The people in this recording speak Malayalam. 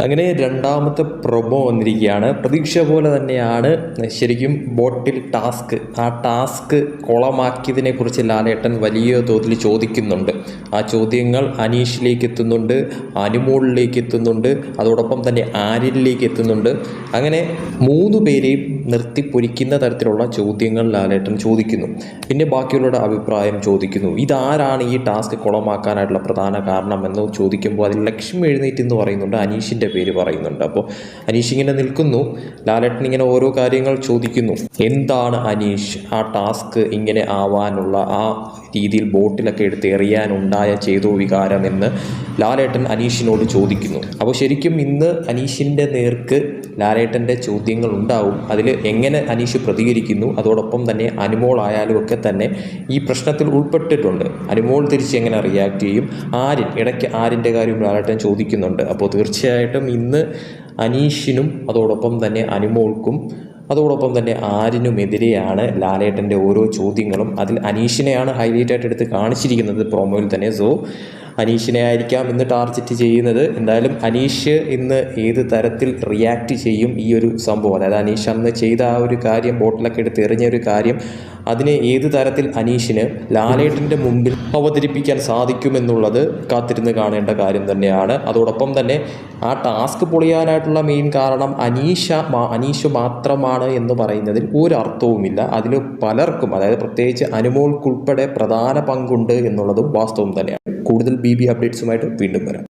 അങ്ങനെ രണ്ടാമത്തെ പ്രൊമോ വന്നിരിക്കുകയാണ്. പ്രതീക്ഷ പോലെ തന്നെയാണ് ശരിക്കും ബോട്ടിൽ ടാസ്ക് ആ ടാസ്ക് കുളമാക്കിയതിനെ കുറിച്ച് ലാലേട്ടൻ വലിയ തോതിൽ ചോദിക്കുന്നുണ്ട്. ആ ചോദ്യങ്ങൾ അനീഷിലേക്ക് എത്തുന്നുണ്ട് അനുമോളിലേക്ക് എത്തുന്നുണ്ട് അതോടൊപ്പം തന്നെ ആര്യനിലേക്ക് എത്തുന്നുണ്ട്. അങ്ങനെ മൂന്ന് പേരെയും നിർത്തി പൊരിക്കുന്ന തരത്തിലുള്ള ചോദ്യങ്ങൾ ലാലേട്ടൻ ചോദിക്കുന്നു. പിന്നെ ബാക്കിയുള്ളവരുടെ അഭിപ്രായം ചോദിക്കുന്നു. ഇതാരാണ് ഈ ടാസ്ക് കുളമാക്കാനായിട്ടുള്ള പ്രധാന കാരണം എന്ന് ചോദിക്കുമ്പോൾ അതിൽ ലക്ഷ്മി എഴുന്നേറ്റ് എന്ന് പറയുന്നുണ്ട് അനീഷിന്റെ പേര് പറയുന്നുണ്ട്. അപ്പോൾ അനീഷ് ഇങ്ങനെ നിൽക്കുന്നു. ലാലേട്ടൻ ഇങ്ങനെ ഓരോ കാര്യങ്ങൾ ചോദിക്കുന്നു. എന്താണ് അനീഷ് ആ ടാസ്ക് ഇങ്ങനെ ആവാനുള്ള ആ രീതിയിൽ ബോട്ടിലൊക്കെ എടുത്ത് എറിയാനുണ്ടായ ചേതോ വികാരം എന്ന് ലാലേട്ടൻ അനീഷിനോട് ചോദിക്കുന്നു. അപ്പോൾ ശരിക്കും ഇന്ന് അനീഷിന്റെ നേർക്ക് ലാലേട്ടന്റെ ചോദ്യങ്ങൾ ഉണ്ടാവും അതിൽ എങ്ങനെ അനീഷ് പ്രതികരിക്കുന്നു? അതോടൊപ്പം തന്നെ അനുമോൾ ആയാലും ഒക്കെ തന്നെ ഈ പ്രശ്നത്തിൽ ഉൾപ്പെട്ടിട്ടുണ്ട്. അനുമോൾ തിരിച്ച് എങ്ങനെ റിയാക്ട് ചെയ്യും? ആര്യൻ ഇടയ്ക്ക് ആര്യന്റെ കാര്യം ലാലേട്ടൻ ചോദിക്കുന്നുണ്ട്. അപ്പോൾ തീർച്ചയായിട്ടും ഇന്ന് അനീഷിനും അതോടൊപ്പം തന്നെ അനുമോൾക്കും അതോടൊപ്പം തന്നെ ആരിനുമെതിരെയാണ് ലാലേട്ടന്റെ ഓരോ ചോദ്യങ്ങളും. അതിൽ അനീഷിനെയാണ് ഹൈലൈറ്റ് ആയിട്ട് എടുത്ത് കാണിച്ചിരിക്കുന്നത് പ്രൊമോയിൽ തന്നെ. സോ അനീഷിനെ ആയിരിക്കാം ഇന്ന് ടാർജറ്റ് ചെയ്യുന്നത്. എന്തായാലും അനീഷ് ഇന്ന് ഏത് തരത്തിൽ റിയാക്ട് ചെയ്യും ഈ ഒരു സംഭവം? അതായത് അനീഷ് അന്ന് ചെയ്ത ആ ഒരു കാര്യം ബോട്ടിലൊക്കെ എടുത്ത് എറിഞ്ഞ ഒരു കാര്യം അതിനെ ഏത് തരത്തിൽ അനീഷിന് ലാലേട്ടന്റെ മുമ്പിൽ അവതരിപ്പിക്കാൻ സാധിക്കുമെന്നുള്ളത് കാത്തിരുന്ന് കാണേണ്ട കാര്യം തന്നെയാണ്. അതോടൊപ്പം തന്നെ ആ ടാസ്ക് പൊളിയാനായിട്ടുള്ള മെയിൻ കാരണം അനീഷ അനീഷ് മാത്രമാണ് എന്ന് പറയുന്നതിൽ ഒരു അർത്ഥവുമില്ല അതിൽ പലർക്കും അതായത് പ്രത്യേകിച്ച് അനുമോൾക്കുൾപ്പെടെ പ്രധാന പങ്കുണ്ട് എന്നുള്ളതും വാസ്തവം തന്നെയാണ്. കൂടുതൽ ബി ബി അപ്ഡേറ്റ്സുമായിട്ട് വീണ്ടും വരാം.